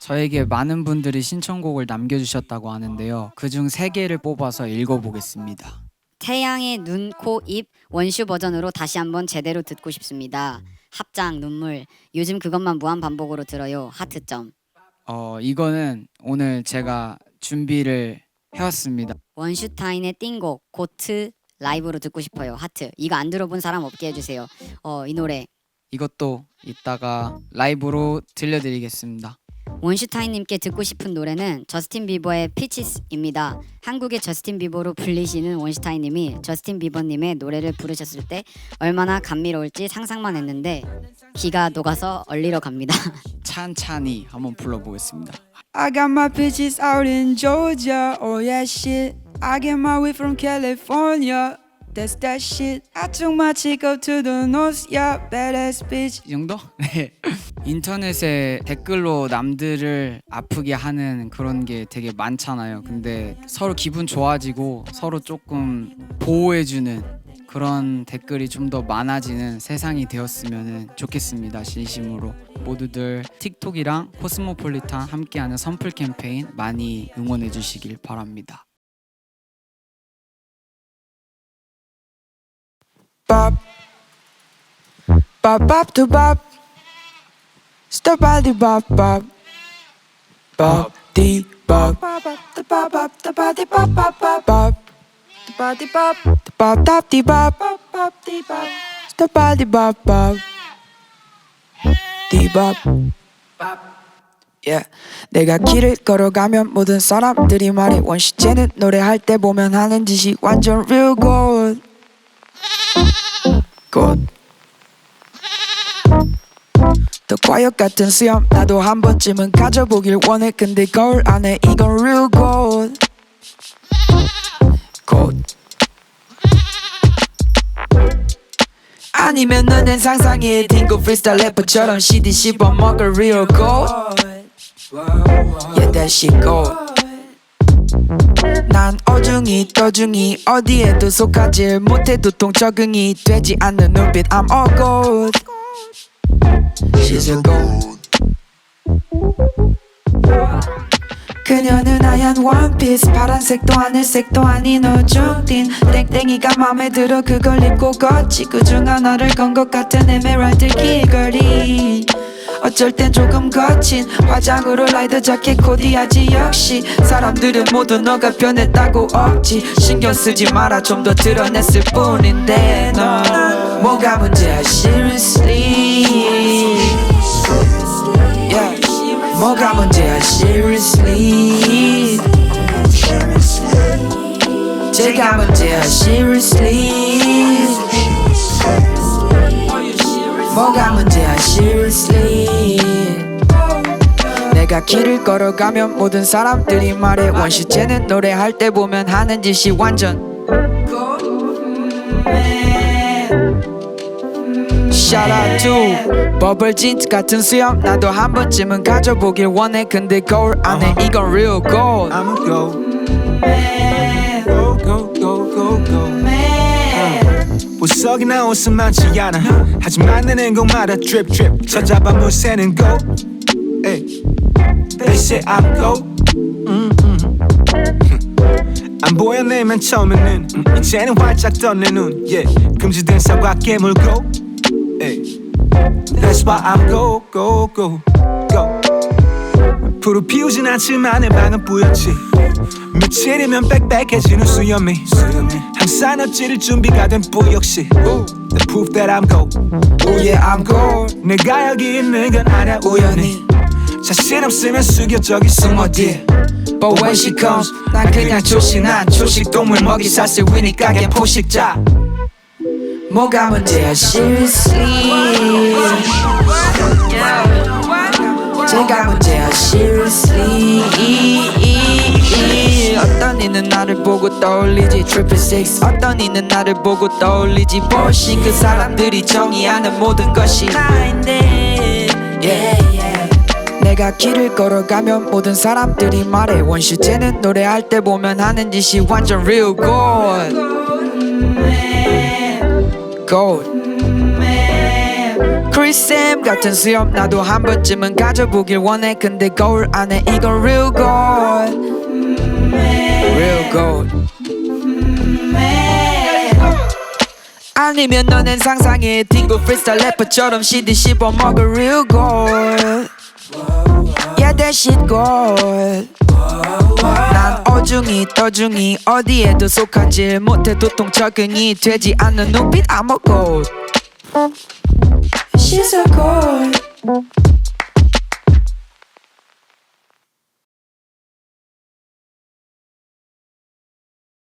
저에게 많은 분들이 신청곡을 남겨주셨다고 하는데요. 그중 세 개를 뽑아서 읽어보겠습니다. 태양의 눈, 코, 입 원슈 버전으로 다시 한번 제대로 듣고 싶습니다. 합장, 눈물. 요즘 그것만 무한 반복으로 들어요. 하트점. 어 이거는 오늘 제가 준비를 해왔습니다. 원슈타인의 띵곡, 고트 라이브로 듣고 싶어요. 하트. 이거 안 들어본 사람 없게 해주세요. 어, 이 노래 이것도 이따가 라이브로 들려드리겠습니다. 원슈타인님께 듣고 싶은 노래는 저스틴 비버의 피치스입니다. 한국의 저스틴 비버로 불리시는 원슈타인님이 저스틴 비버님의 노래를 부르셨을 때 얼마나 감미로울지 상상만 했는데 기가 녹아서 얼리러 갑니다. 찬찬히 한번 불러보겠습니다. I got my bitches out in Georgia. Oh yeah, shit. I get my weed from California. That's that shit. I took my chick up to the north. Yeah, badass bitch. 이 정도? 네. 인터넷에 댓글로 남들을 아프게 하는 그런 게 되게 많잖아요. 근데 서로 기분 좋아지고 서로 조금 보호해주는 그런 댓글이 좀 더 많아지는 세상이 되었으면 좋겠습니다. 진심으로 모두들 틱톡이랑 코스모폴리탄 함께하는 선풀 캠페인 많이 응원해 주시길 바랍니다. The body bop, the bop, tap, dee, bop. Bop, bop, dee, bop. Stop body bop, bop. Dee, bop. Yeah. 내가 길을 걸어가면 모든 사람들이 말해 원시제는 노래할 때 보면 하는 짓이 완전 real good. 더 과역 같은 수염 나도 한 번쯤은 가져보길 원해 근데 거울 안에 이건 real gold. gold. 아니면 너는 상상해 딩고 프리스타일 래퍼처럼 CD 씹어 먹을 real gold. Yeah, that shit gold. 난 어중이 떠중이 어디에도 속하지 못해 두통 적응이 되지 않는 눈빛. I'm all gold She's a gold 그녀는 하얀 원피스 파란색도 하늘색도 아닌 어중딘 땡땡이가 맘에 들어 그걸 입고 걷지. 그중 하나를 건 것 같은 에메랄드 귀걸이 어쩔 땐 조금 거친 화장으로 라이더 자켓 코디하지 역시 사람들은 모두 너가 변했다고 억지. 신경 쓰지 마라 좀 더 드러냈을 뿐인데 너. 뭐가 문제야? Seriously. Yeah. 뭐가 문제야? Seriously. 제가 문제야? Seriously. 뭐가 문제야? Seriously 내가 길을 걸어가면 모든 사람들이 말해 원시제는 노래할 때 보면 하는 짓이 완전 Shout out to 버블 진트 같은 수염 나도 한 번쯤은 가져보길 원해 근데 거울 안에 이건 real gold I'ma go. Go, go, go, go, go. 보석이나 옷은 많지 않아. 하지만 내는 곡마다 drip, drip. 찾아봐 물새는 go. Say I'm go. 음, 음. 안 보여 내맨 처음에는 음, 이제는 활짝 떴내 눈. Yeah. 금지된 사과 깨물고. Hey. That's why I'm go, go, go, go. 불을 피우진 않지만 내 방은 뿌옇지 며칠이면 빽빽해지는 수염이 항상 엎지를 준비가 된 뿌역시 The proof that I'm gold Oh yeah I'm gold 내가 여기 있는 건 아냐 우연히 자신 없으면 숙여적이 숨어디. But when she comes 난 그냥 조신한 초식. 동물 먹이 사슬 위니 가게 포식자. 뭐가 문제야 seriously. 제가 문제야 seriously. 어떤 이는 나를 보고 떠올리지? Triple six. 어떤 이는 나를 보고 떠올리지? Bullshit 그 사람들이 정의하는 모든 것이. 나인데. 내가 길을 걸어가면 모든 사람들이 말해. 원시제는 노래할 때 보면 하는 짓이 완전 real gold. Gold. 필쌤 같은 수염 나도 한 번쯤은 가져보길 원해. 근데 거울 안에 이건 real gold. Real gold. 아니면 너는 상상해. 딩고 프리스타일 래퍼처럼 CD 씹어 먹을 real gold 매실골 난 어중이 떠중이 어디에도 속하지 못해 도통 적응이 되지 않는 눈빛 아무곳. She's a gold